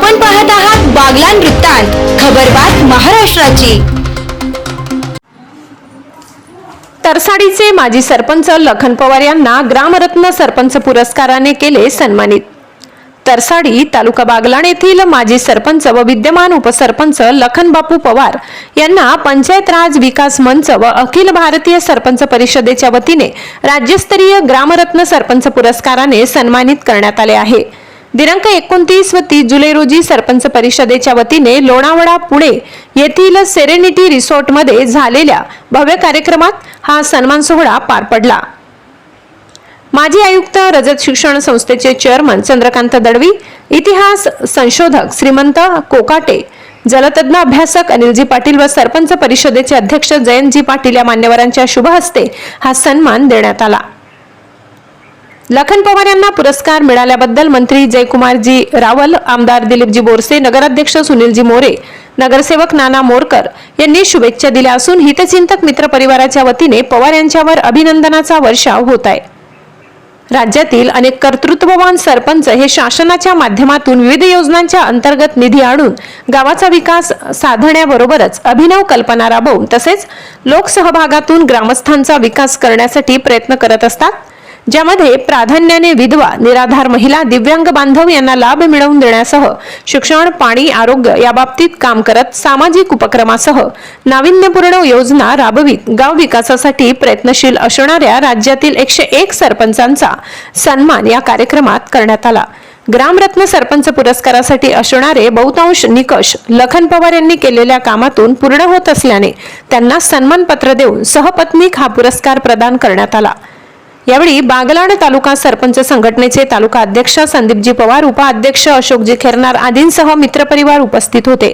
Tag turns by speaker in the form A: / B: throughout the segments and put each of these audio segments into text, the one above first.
A: आपण पाहत आहात बागलान वृत्तांत खबरबात महाराष्ट्राची.
B: तरसाडीचे माजी सरपंच लखन पवार यांना ग्रामरत्न सरपंच पुरस्काराने केले सन्मानित. तरसाडी तालुका बागलाण येथील माजी सरपंच व विद्यमान उपसरपंच लखन बापू पवार यांना पंचायत राज विकास मंच व अखिल भारतीय सरपंच परिषदेच्या वतीने राज्यस्तरीय ग्रामरत्न सरपंच पुरस्काराने सन्मानित करण्यात आले आहे. दिनांक एकोणतीस व तीस जुलै रोजी सरपंच परिषदेच्या वतीने लोणावळा पुणे येथील सेरेनिटी रिसॉर्टमध्ये झालेल्या भव्य कार्यक्रमात हा सन्मान सोहळा पार पडला. माजी आयुक्त रजत शिक्षण संस्थेचे चेअरमन चंद्रकांत दडवी इतिहास संशोधक श्रीमंत कोकाटे जलतज्ञ अभ्यासक अनिलजी पाटील व सरपंच परिषदेचे अध्यक्ष जयंतजी पाटील या मान्यवरांच्या शुभ हस्ते हा सन्मान देण्यात आला. लखन पवार यांना पुरस्कार मिळाल्याबद्दल मंत्री जयकुमारजी रावल आमदार दिलीपजी बोरसे नगराध्यक्ष सुनीलजी मोरे नगरसेवक नाना मोरकर यांनी शुभेच्छा दिल्या असून हितचिंतक मित्र परिवाराच्या वतीने पवार यांच्यावर अभिनंदनाचा वर्षाव होत आहे. राज्यातील अनेक कर्तृत्ववान सरपंच हे शासनाच्या माध्यमातून विविध योजनांच्या अंतर्गत निधी आणून गावाचा विकास साधण्याबरोबरच अभिनव कल्पना राबवून तसेच लोकसहभागातून ग्रामस्थांचा विकास करण्यासाठी प्रयत्न करत असतात. ज्यामध्ये प्राधान्याने विधवा निराधार महिला दिव्यांग बांधव यांना लाभ मिळवून देण्यासह शिक्षण पाणी आरोग्य या बाबतीत काम करत सामाजिक उपक्रमासह नाविन्यपूर्ण योजना राबवित गाव विकासासाठी प्रयत्नशील असणाऱ्या राज्यातील एकशे एक सरपंचांचा सन्मान या कार्यक्रमात करण्यात आला. ग्रामरत्न सरपंच पुरस्कारासाठी असणारे बहुतांश निकष लखन पवार यांनी केलेल्या कामातून पूर्ण होत असल्याने त्यांना सन्मानपत्र देऊन सहपत्नीक हा पुरस्कार प्रदान करण्यात आला. यावेळी बागलाण तालुका सरपंच संघटनेचे तालुका अध्यक्ष संदीपजी पवार उपाध्यक्ष अशोकजी खेरनार आदींसह मित्रपरिवार उपस्थित होते.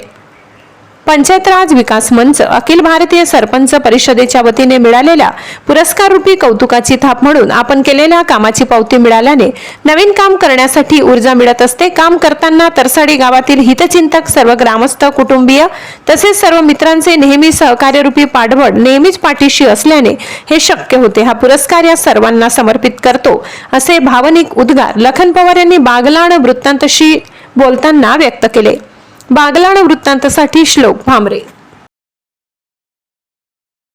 B: पंचायत राज विकास मंच अखिल भारतीय सरपंच परिषदेच्या वतीने मिळालेल्या पुरस्कार रूपी कौतुकाची थाप म्हणून आपण केलेल्या कामाची पावती मिळाल्याने नवीन काम करण्यासाठी ऊर्जा मिळत असते. काम करताना तरसाडी गावातील हितचिंतक सर्व ग्रामस्थ कुटुंबीय तसेच सर्व मित्रांचे नेहमी सहकार्यरूपी पाठबळ नेहमीच पाठीशी असल्याने हे शक्य होते. हा पुरस्कार या सर्वांना समर्पित करतो असे भावनिक उद्गार लखन पवार यांनी बागलाण वृत्तांतशी बोलताना व्यक्त केले. बागलाण वृत्तांतसाठी श्लोक भांबरे